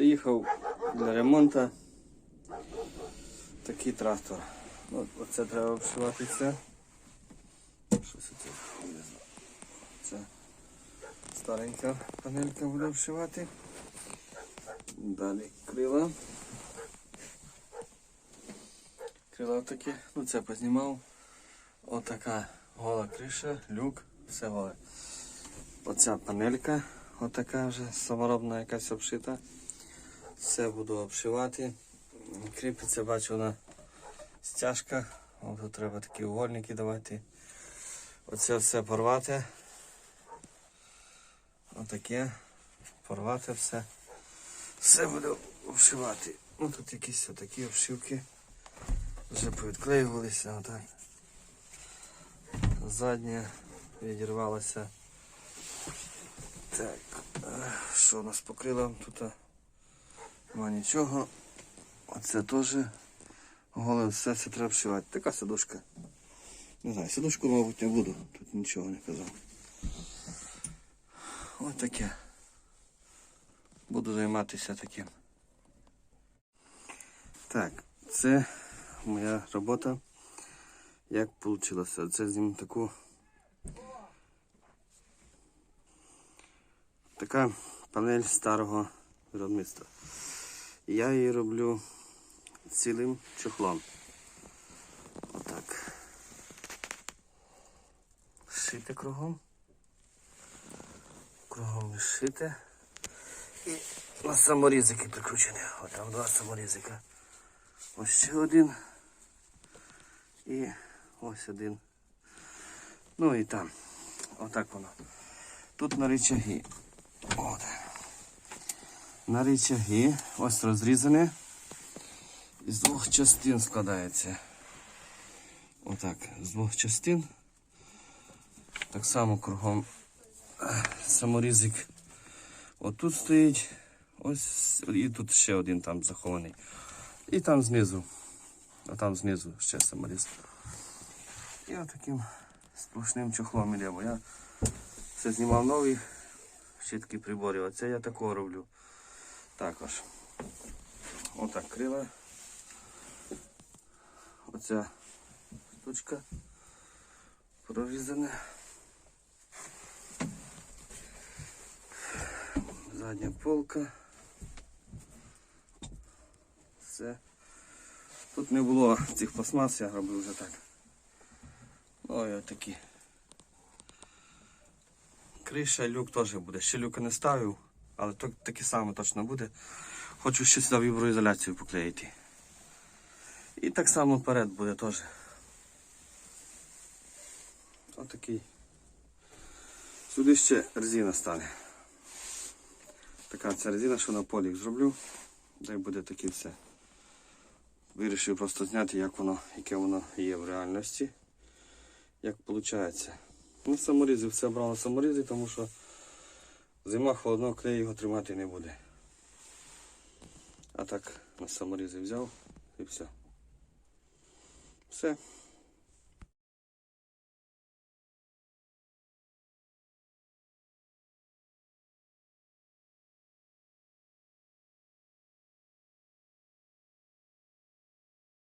Приїхав для ремонту такий трактор. Оце треба обшивати все. Щось оце. Це старенька панелька буде обшивати. Далі крила. Крила такі, ну це познімав. Отака гола криша, люк, все голе. Оця панелька, отака вже саморобна якась обшита. Все буду обшивати. Кріпиться, бачу на стяжках. Тут треба такі угольники давати. Оце все порвати. Отаке. Порвати все. Все буду обшивати. Ну тут якісь отакі обшивки. Вже повідклеювалися, отак. Заднє відірвалося. Так, е, що у нас по крилам тут? Нема нічого. Оце теж голе, все це треба вшивати. Така сидушка. Не знаю, сидушку, мабуть, не буду. Тут нічого не казав. Ось таке. Буду займатися таким. Так, це моя робота. Як вийшло? Це зніму таку. Така панель старого виробництва. Я її роблю цілим чохлом. Отак. Шите кругом. Кругом шите. І на саморізики прикручені. От два саморізика. Ось ще один. І ось один. Ну і там. Отак воно. Тут на рычаги. От. На рычаги. Ось розрізане. Із двох частин складається. Отак. З двох частин. Так само кругом саморізик. Отут стоїть. Ось і тут ще один там захований. І там знизу. А там знизу ще саморіз. І отаким сплошним чохлом іде, бо я все знімав нові щітки приборів. Оце я такого роблю. Також. Отак крила. Оця штучка прорізана. Задня полка. Все. Тут не було цих пластмас, я робив вже так. Ой, отакі. Криша, люк теж буде. Ще люка не ставив, але то, таке саме точно буде. Хочу ще сюди віброізоляцію поклеїти. І так само вперед буде теж. Отакий. Сюди ще резина стане. Така ця резина, що на полік зроблю. Дай буде таке все. Вирішив просто зняти, як воно, яке воно є в реальності. Як виходить. Ну, саморізи, все брав на саморізи, тому що зима холодно, клей його тримати не буде. А так на саморізи взяв і все. Все.